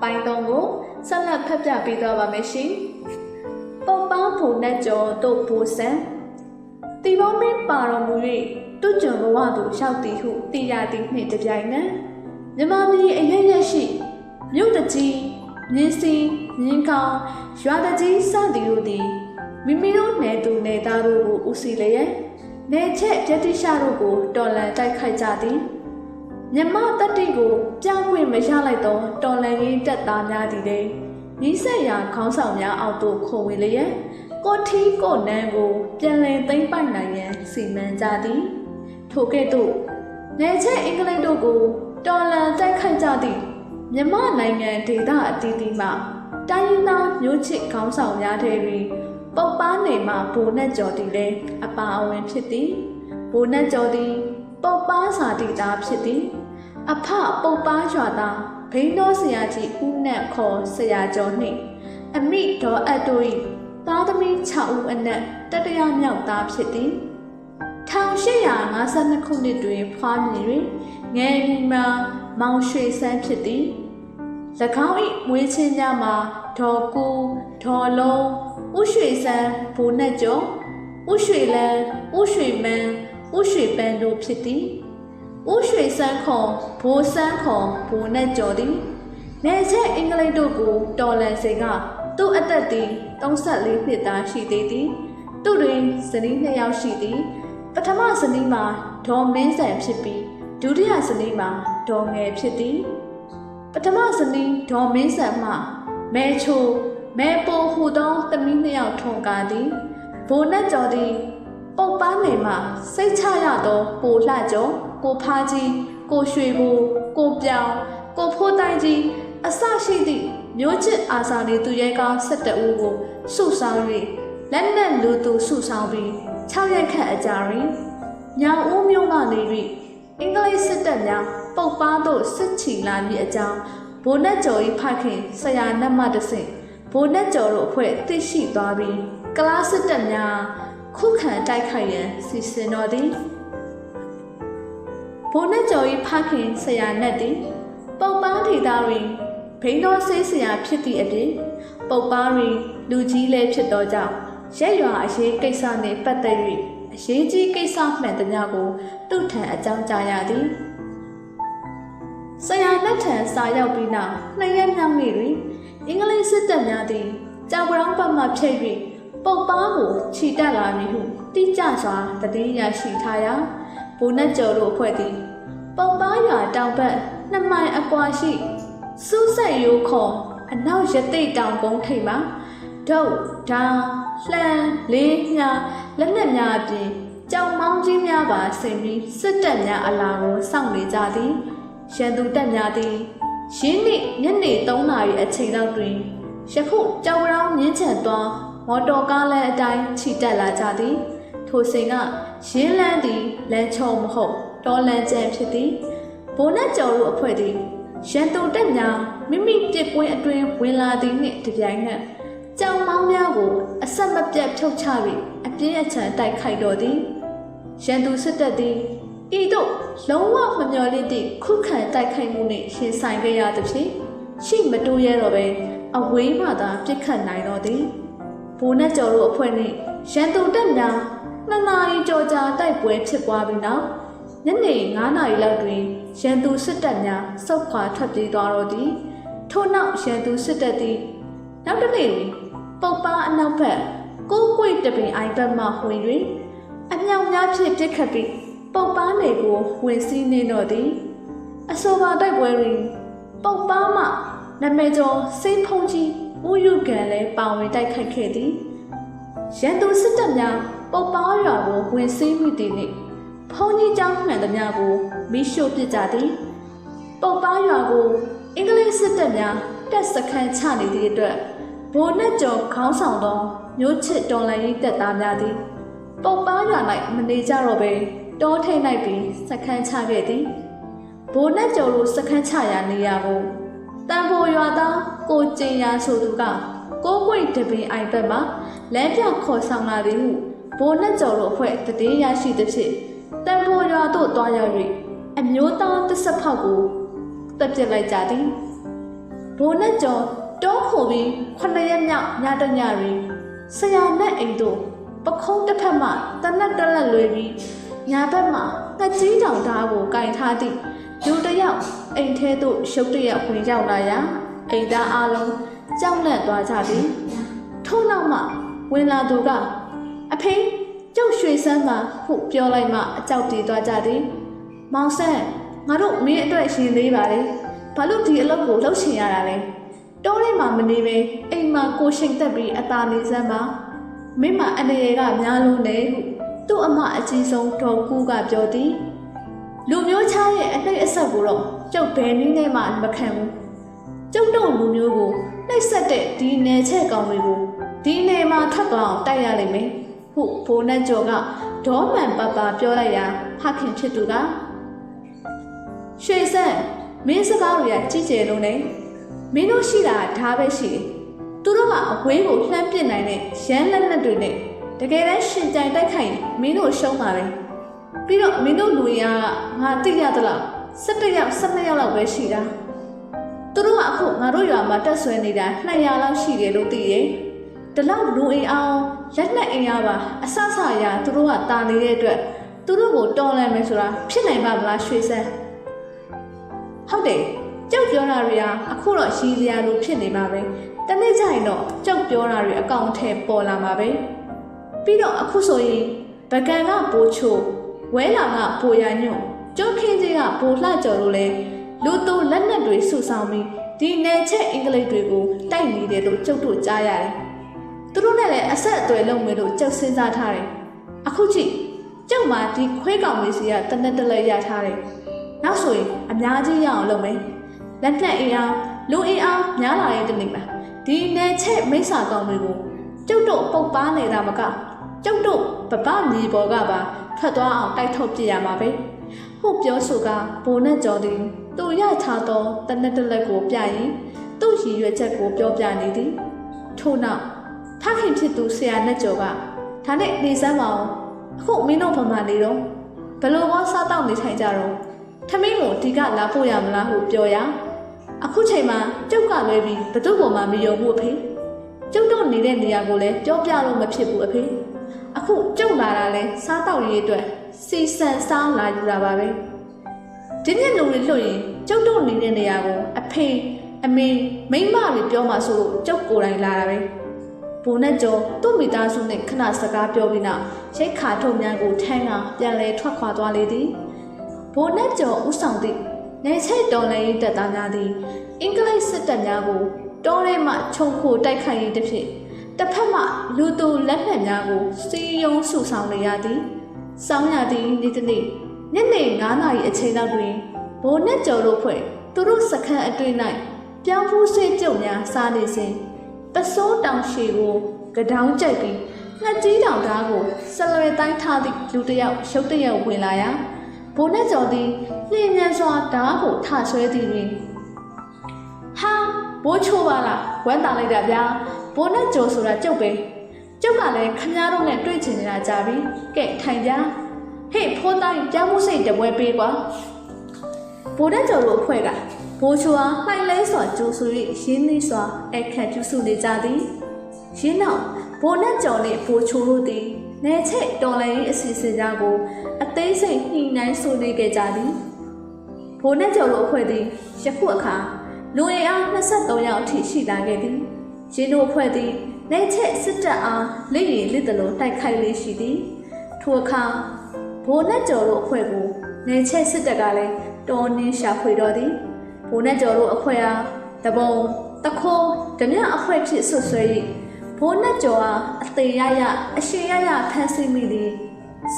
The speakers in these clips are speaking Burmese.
ပိုင်းသုံးကိုဆက်လက်ဖတ်ပြပေးသွားပါမယ်ရှင်။ပုပ်ပန်းဖို့နဲ့ကျော်တို့ဘူဆန်တီဘောမင်းပါတော်မူ၍တွကြံဘဝသို့ရောက်သည်ဟုသိရသည်နှင့်တပြိုင်နက်မြမပြည်အရရက်ရှိမြို့တကြီးမြင်းစင်းမြင်းကောင်းရွာတကြီးစသည်တို့သည်မိမိတို့နယ်သူနယ်သားတို့ကိုဦးစီးလျက်နေချက်ပြတိရှာတို့ကိုတော်လန်တိုက်ခိုက်ကြသည် မြမတတ္တိကိုကြောက်ခွင့်မရလိုက်သောတော်လန်ရင်းတက်သားများသည်လေဤဆက်ရာခေါင်းဆောင်များအောက်သို့ခုံဝင်လျက်ကိုထီကိုနန်းကိုပြန်လည်သိမ်းပိုက်နိုင်ရန်စီမံကြသည်ထိုကဲ့သို့နယ်ချက်အင်္ဂလိပ်တို့ကိုတော်လန်တိုက်ခိုက်ကြသည့်မြမနိုင်ငံဒေသအသီးသီးမှတိုင်းရင်းသားမျိုးချစ်ခေါင်းဆောင်များထဲတွင်ပုပ်ပန်းနေမှဘိုးနဲ့ကျော်သည်လည်းအပါအဝင်ဖြစ်သည်ဘိုးနဲ့ကျော်သည်ပုပ်ပန်းစာတိသားဖြစ်သည် အဖပုပ်ပန်းရွာသားဘိန်းတော်ဆရာကြီးဦးနတ်ခေါ်ဆရာကျော်နှင့်အမိဒေါ်အတ်တို့၏သားသမီး6ဦးအနက်တတရမြောက်သားဖြစ်သည်1852ခုနှစ်တွင်ဖွားမြင်တွင်ငယ်ရီမှာမောင်ရွှေစန်းဖြစ်သည်၎င်း၏မွေးချင်းများမှာဒေါ်ကူဒေါ်လုံးဥရွှေစန်းဘိုးနှက်ကျော်ဥရွှေလန်းဥရွှေမန်းဥရွှေပန်းတို့ဖြစ်သည် ဥရွှေစန်းခွန်ဘိုးစန်းခွန်ဘိုးနှက်ကျော်သည်နေချက်အင်္ဂလိပ်တို့ကိုတော်လန်စေကသူ့အသက်သည်34နှစ်သားရှိသေးသည်သူတွင်ဇနီးနှစ်ယောက်ရှိသည် ပထမဇနီးမှာဒေါ်မင်းဆန်ဖြစ်ပြီးဒုတိယဇနီးမှာဒေါ်ငယ်ဖြစ်သည် ပထမဇနီးဒေါ်မင်းဆန်မှမဲချိုမဲပိုဟူသောသမီးနှစ်ယောက်ထွန်ကားသည်ဘိုးနဲ့ကျော်သည်ပုတ်ပန်းနေမှစိတ်ချရသောကိုလှကျော် ကိုဖားကြီးကိုရွှေဘူကိုပြောင်ကိုဖိုးတိုင်းကြီးအစရှိသည့်မျိုးချစ်အာစာနေသူရဲကောင်း၁၁ဦးကိုစုဆောင်း၍လက်နက်လူသူစုဆောင်းပြီး6ရက်ခန့်အကြာတွင်ညောင်ဦးမြို့မှနေ၍အင်္ဂလိပ်စစ်တပ်များပုတ်ပါသို့စစ်ချီလာမည့်အကြောင်းဘိုးနတ်ကျော်၏ဖခင်ဆရာနတ်မတဆင့်ဘိုးနတ်ကျော်တို့အဖွဲ့သိရှိသွားပြီးကလားစစ်တပ်များခုခံတိုက်ခိုက်ရန်စီစဉ်တော်သည် ဘိုးနတ်ကျော်၏ဖခင်ဆရာနတ်သည်ပုတ်ပါဒေသတွင်ဘိန်းတော်ဆေးဆရာဖြစ်သည့်အပြင်ပုတ်ပါတွင်လူကြီးလည်းဖြစ်သောကြောင့်ရက်ရွာအရေးကိစ္စနှင့်ပတ်သက်၍အရေးကြီးကိစ္စမှန်သမျှကိုသူ့ထံအကြောင်းကြားရသည်ဆရာလက်ထံစာရောက်ပြီးနောက်နှစ်ရက်မြောက်နေ့တွင်အင်္ဂလိပ်စစ်တပ်များသည်ကြောက်ကြောင်ဘက်မှဖြိတ်၍ပုတ်ပါကိုခြိတက်လာမည်ဟုတိကျစွာတည်ရရှိထားရာ ဘုန်းနဲ့ကျော်တို့အဖွဲ့သည်ပုတ်ပါရွာတောင်ဘက်နှစ်မိုင်အကွာရှိစူးဆက်ရိုးခေါ်အနောက်ရသိတ်တောင်ကုန်းထိပ်မှာဒုတ်ဓာလှန်လေးမြလက်နက်များအပြင်ကြောင်မောင်းကြီးများပါဆင်ပြီးစစ်တပ်များအလာကိုစောင့်နေကြသည်ရန်သူတပ်များသည်ရင်းနှင့်ညနေ3နာရီအချိန်လောက်တွင်ယခုကြောင်ရောင်းမြင်းချန်သွားမော်တော်ကားလမ်းအတိုင်းခြိတက်လာကြသည် ထိုစဉ်ကရင်းလန်းသည်လမ်းချုံမဟုတ်တော်လန်းကျန်ဖြစ်သည်ဘိုးနဲ့ကျော်တို့အဖွဲ့သည်ရန်သူတပ်များမိမိပြစ်ကွင်းအတွင်းဝင်လာသည်နှင့်တပြိုင်နက်ကြောင်မောင်းများကိုအဆက်မပြတ်ဖြုတ်ချ၍အပြင်းအထန်တိုက်ခိုက်တော်သည်ရန်သူစစ်တပ်သည်ဤသို့လုံးဝမမျှော်လင့်သည့်ခုခံတိုက်ခိုက်မှုနှင့်ရှင်ဆိုင်ခဲ့ရသဖြင့်ရှိမတိုးရဲတော့ပဲအဝေးမှသာပြစ်ခတ်နိုင်တော်သည်ဘိုးနဲ့ကျော်တို့အဖွဲ့နှင့်ရန်သူတပ်များ နှစ်နာရီကြော်ကြာတိုက်ပွဲဖြစ်ပွားပြီးနောက်ညနေ9နာရီလောက်တွင်ရန်သူစစ်တပ်များစုတ်ခွာထွက်ပြေးသွားတော့သည်ထို့နောက်ရန်သူစစ်တပ်သည်နောက်တစ်နေ့တွင်ပုတ်ပါအနောက်ဘက်ကိုးကွေတပင်အိုင်ဘက်မှဝင်၍အမြောက်များဖြင့်ပြစ်ခတ်ပြီးပုတ်ပါနယ်ကိုဝင်စီးနေတော့သည်အဆိုပါတိုက်ပွဲတွင်ပုတ်ပါမှနမေကျော်စိတ်ဖုံးကြီးဥယုကန်လည်းပါဝင်တိုက်ခိုက်ခဲ့သည်ရန်သူစစ်တပ်များ ပုတ်ပါရွာကိုဝင်စီးမိသည်နှင့်ဖုံးကြီးကျောင်းမှန်သမျှကိုမိရှို့ပစ်ကြသည်ပုတ်ပါရွာကိုအင်္ဂလိပ်စစ်တပ်များတက်စခန်းချနေသည့်အတွက်ဘိုးနဲ့ကျော်ခေါင်းဆောင်သောမျိုးချစ်တော်လိုင်းရေးတပ်သားများသည်ပုတ်ပါရွာ၌မနေကြတော့ဘဲတောထိတ်လိုက်ပြီးစခန်းချခဲ့သည်ဘိုးနဲ့ကျော်တို့စခန်းချရာနေရာကိုတန်ဖိုရွာသားကိုကျင်ရာဆိုသူကကိုးကွိတ်တပင်အိုင်ဘက်မှာလမ်းပြခေါ်ဆောင်လာသည်ဟု ဘိုးနဲ့ကျော်တို့အဖွဲ့တည်ရရှိသည်ဖြင့်တန်ဖိုရွာသို့တွားရောက်၍အမျိုးသားတစ္ဆဖောက်ကိုတပ်ပြစ်လိုက်ကြသည်ဘိုးနဲ့ကျော်တောခိုပြီးခုနှစ်ရက်မြောက်ညတညတွင်ဆရာနဲ့အိမ်တို့ပခုံးတစ်ဖက်မှတနက်တက်လက်လွေပြီးညာဘက်မှငှက်ကြီးတောင်သားကိုကင်ထားသည့်လူတစ်ယောက်အိမ်ထဲသို့ရှုပ်တရက်ဝင်ရောက်လာရာအိမ်သားအလုံးကြောက်လန့်သွားကြသည်ထို့နောက်မှဝင်လာသူက အဖေကျုပ်ရွှေစမ်းပါဟုပြောလိုက်မှအကြောက်တည်သွားကြသည်မောင်ဆန်းငါတို့မင်းအတွက်ရှင်သေးပါလေဘာလို့ဒီအလုပ်ကိုလုပ်ချင်ရတာလဲတောထဲမှာမနေပဲအိမ်မှာကိုရှိန်သက်ပြီးအသာနေစမ်းပါမင်းမအနေရကများလုံးနေဟုသူ့အမအကြီးဆုံးဒေါ်ကူကပြောသည်လူမျိုးချားရဲ့အတိတ်အဆက်ကိုတော့ကျုပ်ဘယ်နည်းနဲ့မှမခံဘူးကျုပ်တို့လူမျိုးကိုနှိပ်စက်တဲ့ဒီနယ်ချက်ကောင်တွေကိုဒီနယ်မှာထပ်သွားအောင်တိုက်ရလိမ့်မယ် ဟုဘိုးနဲ့ကျော်ကဒေါမှန်ပပပြောလိုက်ရာဖခင်ဖြစ်သူကရွှေစက်မင်းစကားတွေကကြည်ကျယ်လုံးနေမင်းတို့ရှိတာဒါပဲရှိတယ်သူတို့ကအဝေးကိုလှမ်းပစ်နိုင်တဲ့ရန်လက်လက်တွေနဲ့တကယ်တမ်းရှင်ကြိုင်တိုက်ခိုက်ရင်မင်းတို့ရှုံးပါပဲပြီးတော့မင်းတို့လူရင်းကငါသိရသလား17ယောက်12ယောက်လောက်ပဲရှိတာသူတို့ကအခုငါတို့ရွာမှာတက်ဆွဲနေတာ200လောက်ရှိတယ်လို့သိရဲ့ ဒီလောက်လူအိမ်အောင်လက်နဲ့အိမ်ရပါအဆဆရာသူတို့ကတာနေတဲ့အတွက်သူတို့ကိုတော်လန့်မယ်ဆိုတာဖြစ်နိုင်ပါမလားရွှေစက်ဟုတ်တယ်ကြောက်ပြောတာတွေကအခုတော့ရှိစရာလိုဖြစ်နေပါပဲတနေ့ကျရင်တော့ကြောက်ပြောတာတွေအကောင့်ထဲပေါ်လာမှာပဲပြီးတော့အခုဆိုရင်ဗကန်ကပိုးချိုဝဲလာကပိုရညွန့်ကျုပ်ခင်းကြီးကပိုလှကြော်လို့လဲလူသူလက်နက်တွေစုဆောင်ပြီးဒီနယ်ချက်အင်္ဂလိပ်တွေကိုတိုက်နေတယ်လို့ကျုပ်တို့ကြားရတယ် သူတို့နဲ့လည်းအဆက်အသွယ်လုပ်မယ်လို့ကြောက်စဉ်းစားထားတယ်အခုကြည့်ကျုပ်မှာဒီခွေးကောင်လေးစီကတနက်တလဲရထားတယ်နောက်ဆိုရင်အများကြီးရအောင်လုပ်မယ်။လက်နက်အင်အားလူအင်အားများလာတဲ့တနေ့မှာဒီနယ်ချက်မိစ္ဆာကောင်တွေကိုကျုပ်တို့ပုတ်ပါနေတာမကကျုပ်တို့ပပမြေပေါ်ကပါထွက်သွားအောင်တိုက်ထုတ်ပြရမှာပဲ။ဟုတ်ပြောဆိုကဘိုနဲ့ကြော်သည်သူရချသောတနက်တလက်ကိုပြရင်သူ့ရည်ရွယ်ချက်ကိုပြောပြနေသည်။ထို့နောက် ဖခင်ဖြစ်သူဆရာနဲ့ကြော်ကဒါနဲ့နေစမ်းပါအောင်အခုမင်းတို့ဘာမှနေတော့ဘယ်လိုဘောစားတော့နေထိုင်ကြတော့ထမင်းကိုဒီကလာဖို့ရမလားဟုပြောရအခုချိန်မှာကျုပ်ကလွဲပြီးဘသူ့ပေါ်မှာမယုံဘူးအဖေကျုပ်တို့နေတဲ့နေရာကိုလည်းပြောပြလို့မဖြစ်ဘူးအဖေအခုကျုပ်လာတာလဲစားတော့ရေးအတွက်စီစံစားလာယူတာပါပဲဒီနေ့လူတွေလှုပ်ရင်ကျုပ်တို့နေတဲ့နေရာကိုအဖေအမေမိန်းမတွေပြောမှဆိုလို့ကျုပ်ကိုယ်တိုင်လာတာပဲ ဘုံနဲ့ကျော်သူ့မိသားစုနဲ့ခဏစကားပြောပြီးနောက်ရိတ်ခါထုတ်များကိုထမ်းကပြန်လဲထွက်ခွာသွားလေသည်ဘိုးနဲ့ကျော်ဥဆောင်သည့်နေချိတ်တော်လည်းတပ်သားများသည်အင်္ဂလိပ်စစ်တပ်များကိုတောထဲမှခြုံခိုတိုက်ခိုက်ရေးတစ်ဖြစ်တစ်ဖက်မှလူသူလက်နက်များကိုစီယုံစုဆောင်နေရသည်။စောင်းရသည်နေ့တစ်နေ့ညနေ9နာရီအချိန်လောက်တွင်ဘိုးနဲ့ကျော်တို့ဖွဲ့သူတို့စခန်းအတွင်း၌ပြောင်းဖူးဆွေးပြုတ်များစားနေစဉ် ပစိုးတောင်ရှည်ကိုကဒေါင်းကြိုက်ပြီးငှက်ကြီးတောင်သားကိုဆလွယ်တိုင်းထားသည့်လူတစ်ယောက်ရှုပ်တရက်ဝင်လာရာဘိုးနဲ့ကျော်သည်လျင်မြန်စွာဓာတ်ကိုထဆွဲသည်တွင်ဟာဘိုးချိုးပါလားဝမ်းတာလိုက်တာဗျာဘိုးနဲ့ကျော်ဆိုတာကျုပ်ပဲကျုပ်ကလည်းခမားတို့နဲ့တွေ့ချင်နေတာကြာပြီကဲထိုင်ကြဟေ့ဖိုးတိုင်းကြောင်းမှုစိတ်တပွဲပေးကွာဘိုးနဲ့ကျော်တို့အဖွဲ့က ဘိုးချိုအားလှိုင်လဲစွာကြိုးဆူ၍ရင်းနှီးစွာအခက်ပြုစုနေကြသည်ရင်းနောက်ဘိုးနဲ့ကျော်နှင့်ဘိုးချိုတို့သည်နေချိတ်တော်လည်းအစီအစဉ်များကိုအသေးစိတ်ညှိနှိုင်းဆွေးနွေးခဲ့ကြသည်ဘိုးနဲ့ကျော်တို့အဖွဲ့သည်ယခုအခါလူအင်အား23ယောက်အထိရှိလာခဲ့သည်ရင်းတို့အဖွဲ့သည်နေချက်စစ်တပ်အားလက်ရည်လက်တလုံးတိုက်ခိုက်လေးရှိသည်ထိုအခါဘိုးနဲ့ကျော်တို့အဖွဲ့ကိုနေချက်စစ်တပ်ကလည်းတော်နှင်းရှာဖွေတော်သည် ဘိုးနဲ့ကျော်တို့အဖွဲ့အားတပုံတခိုးဓမြအဖွဲ့ဖြစ်ဆွဆွဲ၍ဘိုးနဲ့ကျော်အားအသေးရရအရှင်ရရဖမ်းဆီးမိသည်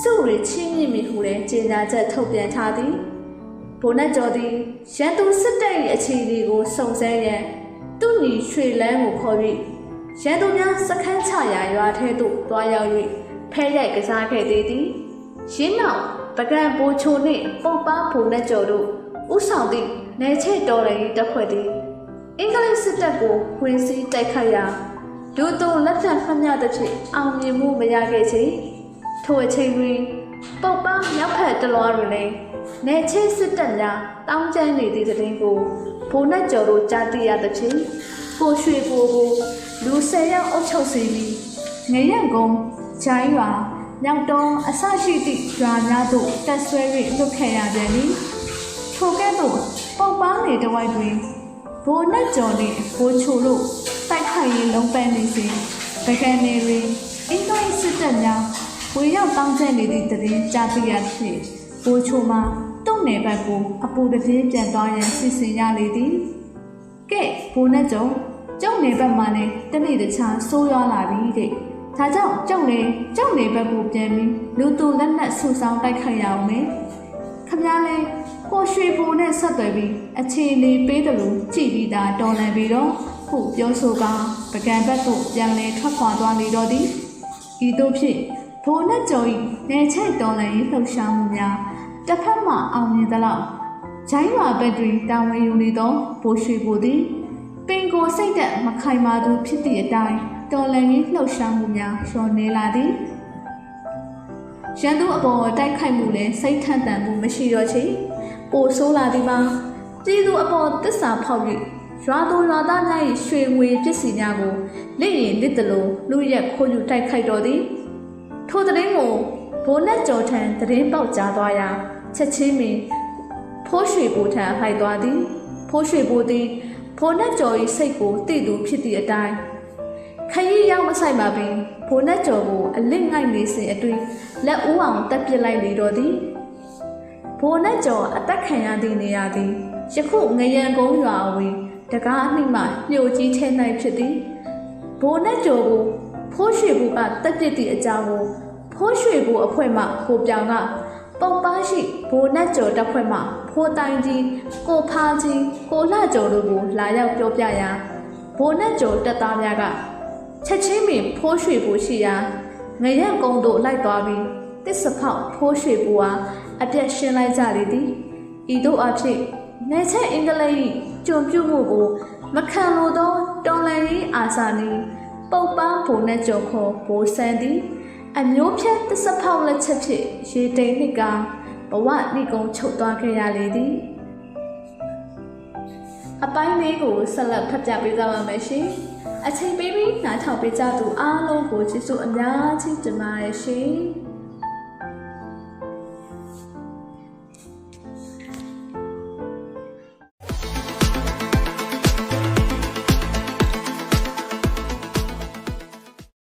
စုရီချင်းမြင့်မိဟုလည်းကြေညာချက်ထုတ်ပြန်ထားသည်ဘိုနတ်ကျော်သည်ရန်သူစစ်တပ်၏အခြေအနေကိုစုံစမ်းရန်သူ့ညီရွှေလန်းကိုခေါ်၍ရန်သူများစခန်းချရာရွာထဲသို့တွားရောက်၍ဖဲရိုက်ကစားခဲ့သေးသည်ရင်းနောက်ပကံပိုချိုနှင့်ပုတ်ပါဘိုနတ်ကျော်တို့ဥဆောင်သည့် နေချေတော်လည်းတပ်ဖွဲ့သည်အင်္ဂလိပ်စစ်တပ်ကိုဝင်စီးတိုက်ခိုက်ရာလူသူလက်ထပ်ဖျက်သဖြင့်အောင်မြင်မှုမရခဲ့ချေထိုအချိန်တွင်ပုတ်ပန်းမြောက်ဖက်တလွားတွင်လည်းနေချစ်စစ်တပ်များတောင်းကျမ်းနေသည့်တဲ့င်းကိုဘိုးနဲ့ကျော်တို့ကြားသိရသဖြင့်ကိုရွှေဘိုကိုလူ၁၀ယောက်အုပ်ချုပ်စီပြီးငရန့်ကုန်းဂျိုင်းရွာမြောက်တော်အဆရှိသည့်ရွာများသို့တက်ဆွဲ၍လွတ်ခဲ့ရပြန်သည် ထိုကဲ့သို့ပုတ်ပန်းနေတဝိုက်တွင်ဘိုးနဲ့ကျော်နှင့်ဘိုးချိုတို့တိုက်ခိုက်ရေးလုံးပန်းနေစဉ်ဗကန်နေတွင်အင်္ဂလိပ်စစ်တပ်များဝေရောက်တောင်းကျနေသည့်တည်င်းကြားသိရဖြင့်ဘိုးချိုမှာတုံနယ်ဘက်ကိုအပူတည်င်းပြန်သွားရန်စီစဉ်ရလေသည်ကဲဘိုးနဲ့ကြုံကျုံနယ်ဘက်မှာလည်းတနေ့တခြားဆိုးရွားလာပြီတဲ့ဒါကြောင့်ကျုံနယ်ကျုံနယ်ဘက်ကိုပြန်ပြီးလူတူလက်နက်ဆူဆောင်တိုက်ခိုက်ရအောင်မယ်ခမည်းလဲ ကိုရွှေဘိုနဲ့ဆက်သွယ်ပြီးအခြေအနေပေးတယ်လို့ကြည်ပြီးသားတော်လန်ပြီးတော့ခုပြောဆိုကပကံဘက်သို့ပြန်လဲထွက်ခွာသွားလေတော့သည်ဤသို့ဖြင့်ဘိုးနဲ့ကျော်၏နေချိတ်တော်လည်းလှုပ်ရှားမှုများတစ်ဖက်မှအောင်မြင်သလောက်ဂျိုင်းရွာဘက်တွင်တာဝန်ယူနေသောဘိုးရွှေဘိုသည်ပင်ကိုစိတ်သက်မခိုင်မာသူဖြစ်သည့်အတိုင်းတော်လည်းလှုပ်ရှားမှုများလျော့နေလာသည်ရန်သူအပေါ်တိုက်ခိုက်မှုလည်းစိတ်ထန်တန်မှုမရှိတော့ချေ ပိုဆိုးလာသည်မှာပြည်သူအပေါ်တစ္ဆာဖောက်၍ရွာသူရွာသားများ၏ရွှေငွေပစ္စည်းများကိုလက်ရင်လက်တလုံးလူရက်ခိုးယူတိုက်ခိုက်တော်သည်ထိုသတင်းကိုဘိုးနဲ့ကြော်ထံသတင်းပေါက်ကြားသွားရာချက်ချင်းပင်ဖိုးရွှေဘိုးထံဟိုက်သွားသည်ဖိုးရွှေဘိုးသည်ဘိုးနဲ့ကြော်၏စိတ်ကိုတည်သူဖြစ်သည့်အတိုင်းခရီးရောက်မဆိုင်ပါပင်ဘိုးနဲ့ကြော်ကိုအလစ်ငိုက်နေစဉ်အတွင်းလက်ဦးအောင်တက်ပစ်လိုက်လေတော့သည် ဘိုးနဲ့ကြော်အသက်ခံရသည့်နေရာသည်ယခုငရံကုန်းရွာအဝင်တကားအနှိမ့်မှလျှိုကြီးထဲ၌ဖြစ်သည်ဘိုးနဲ့ကြော်ကိုဖိုးရွှေဘူကတက်ပြစ်သည့်အကြောင်းကိုဖိုးရွှေဘူအဖွဲ့မှကိုပြောင်ကပုံပါရှိဘိုးနတ်ကျော်တပ်ဖွဲ့မှဖိုးတိုင်းကြီးကိုဖားကြီးကိုလှကျော်တို့ကိုလာရောက်ပြောပြရာဘိုးနတ်ကျော်တပ်သားများကချက်ချင်းပင်ဖိုးရွှေဘူရှိရာငရန့်ကုန်းတို့လိုက်သွားပြီးတစ်စဖောက်ဖိုးရွှေဘူဟာ အပြက်ရှင်းလိုက်ကြလေသည်ဤတို့အဖြစ်နေချက်အင်္ဂလိပ်၏ကြုံပြုမှုကို မခံလိုသောတော်လန်ရေးအာစာနီပုပ်ပန်းဘုံနဲ့ကြော်ခေါ်ဘိုးဆန်းသည်အမျိုးဖြတ်တစဖောက်လက်ချက်ဖြင့်ရေတိမ်နှစ်ကဘဝနှိကုံချုပ်သွားခဲ့ရလေသည်အပိုင်းလေးကိုဆက်လက်ဖတ်ပြပေးကြပါမယ်ရှင်အချိန်ပေးပြီးနားထောင်ပေးကြသူအားလုံးကိုကျေးဇူးအများကြီးတင်ပါတယ်ရှင်